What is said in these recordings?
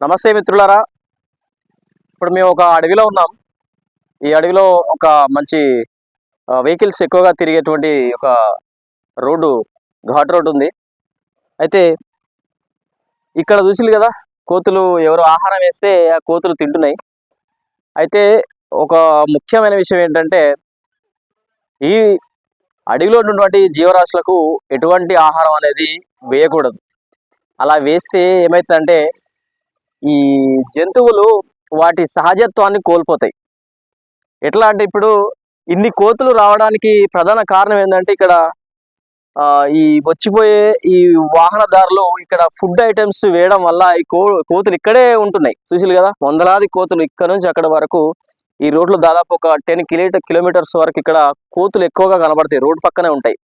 నమస్తే మిత్రులారా. ఇప్పుడు మేము ఒక అడవిలో ఉన్నాం. ఈ అడవిలో ఒక మంచి వెహికల్స్ ఎక్కువగా తిరిగేటువంటి ఒక రోడ్డు ఘాట్ రోడ్ ఉంది. అయితే ఇక్కడ చూసింది కదా కోతులు ఎవరు ఆహారం వేస్తే ఆ కోతులు తింటున్నాయి. అయితే ఒక ముఖ్యమైన విషయం ఏంటంటే ఈ అడవిలో ఉన్నటువంటి జీవరాశులకు ఎటువంటి ఆహారం అనేది వేయకూడదు. అలా వేస్తే ఏమవుతుందంటే ఈ జంతువులు వాటి సహజత్వాన్ని కోల్పోతాయి. ఎట్లా అంటే ఇప్పుడు ఇన్ని కోతులు రావడానికి ప్రధాన కారణం ఏంటంటే ఇక్కడ ఆ, ఈ వచ్చిపోయే ఈ వాహనదారులు ఇక్కడ ఫుడ్ ఐటమ్స్ వేయడం వల్ల ఈ కో కోతులు ఇక్కడే ఉంటున్నాయి. చూసిలు కదా? వందలాది కోతులు ఇక్కడ నుంచి అక్కడ వరకు ఈ రోడ్లు దాదాపు ఒక టెన్ కిలోమీటర్ కిలోమీటర్స్ వరకు ఇక్కడ కోతులు ఎక్కువగా కనబడతాయి. రోడ్ పక్కనే ఉంటాయి.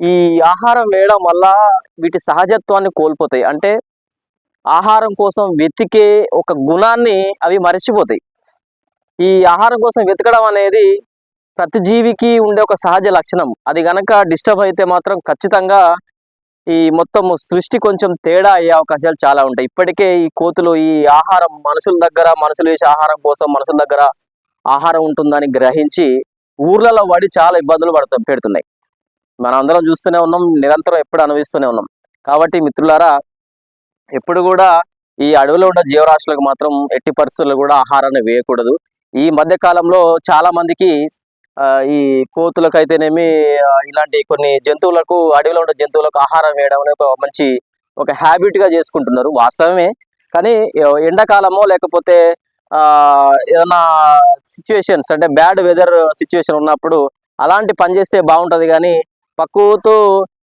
ఈ ఆహారం వేయడం వల్ల వీటి సహజత్వాన్ని కోల్పోతాయి. అంటే ఆహారం కోసం వెతికే ఒక గుణాన్ని అవి మర్చిపోతాయి. ఈ ఆహారం కోసం వెతకడం అనేది ప్రతి జీవికి ఉండే ఒక సహజ లక్షణం. అది గనక డిస్టర్బ్ అయితే మాత్రం ఖచ్చితంగా ఈ మొత్తం సృష్టి కొంచెం తేడా అయ్యే అవకాశాలు చాలా ఉంటాయి. ఇప్పటికే ఈ కోతులు ఈ ఆహారం మనుషుల దగ్గర మనుషులు వేసే ఆహారం కోసం మనుషుల దగ్గర ఆహారం ఉంటుందని గ్రహించి ఊర్లలో పడి చాలా ఇబ్బందులు పడుతూ పెడుతున్నాయి. మనం అందరం చూస్తూనే ఉన్నాం నిరంతరం ఎప్పుడు అనుభవిస్తూనే ఉన్నాం. కాబట్టి మిత్రులారా ఎప్పుడు కూడా ఈ అడవిలో ఉన్న జీవరాశులకు మాత్రం ఎట్టి పరిస్థితుల్లో కూడా ఆహారాన్ని వేయకూడదు. ఈ మధ్య కాలంలో చాలా మందికి ఈ కోతులకు అయితేనేమి ఇలాంటి కొన్ని జంతువులకు అడవిలో ఉన్న జంతువులకు ఆహారం వేయడం అనేది ఒక మంచి ఒక హ్యాబిట్గా చేసుకుంటున్నారు. వాస్తవమే. కానీ ఎండాకాలమో లేకపోతే ఏదైనా సిచ్యువేషన్స్ అంటే బ్యాడ్ వెదర్ సిచ్యువేషన్ ఉన్నప్పుడు అలాంటి పని చేస్తే బాగుంటుంది కానీ పక్కుతూ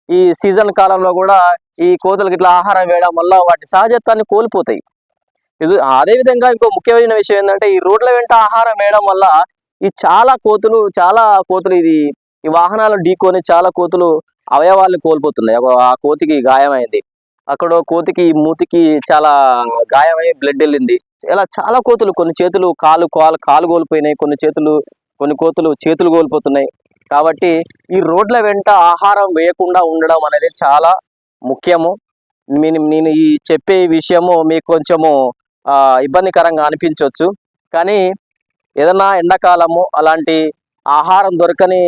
ఈ సీజన్ కాలంలో కూడా ఈ కోతులకు ఇట్లా ఆహారం వేయడం వల్ల వాటి సహజత్వాన్ని కోల్పోతాయి. ఇది అదే విధంగా ఇంకో ముఖ్యమైన విషయం ఏంటంటే ఈ రోడ్ల వెంట ఆహారం వేయడం వల్ల ఈ చాలా కోతులు చాలా కోతులు ఇది ఈ వాహనాలు ఢీకొని చాలా కోతులు అవయవాలు కోల్పోతున్నాయి. ఆ కోతికి గాయమైంది. అక్కడ కోతికి మూతికి చాలా గాయమై బ్లడ్ వెళ్ళింది. ఇలా చాలా కోతులు కొన్ని చేతులు కాలు కాలు కాలు కోల్పోయినాయి కొన్ని చేతులు కొన్ని కోతులు చేతులు కోల్పోతున్నాయి. కాబట్టి ఈ రోడ్ల వెంట ఆహారం వేయకుండా ఉండడం అనేది చాలా ముఖ్యము. నేను నేను ఈ చెప్పే విషయము మీకు కొంచెము ఇబ్బందికరంగా అనిపించవచ్చు కానీ ఏదన్నా ఎండాకాలము అలాంటి ఆహారం దొరకని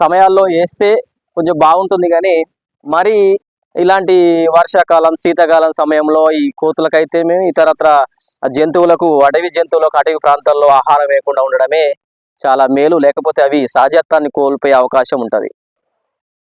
సమయాల్లో వేస్తే కొంచెం బాగుంటుంది కానీ మరి ఇలాంటి వర్షాకాలం శీతాకాలం సమయంలో ఈ కోతులకైతే మేము ఇతరత్ర జంతువులకు అడవి జంతువులకు అడవి ప్రాంతాల్లో ఆహారం వేయకుండా ఉండడమే చాలా మేలు లేకపోతే అవి సహజత్వాన్ని కోల్పోయే అవకాశం ఉంటుంది.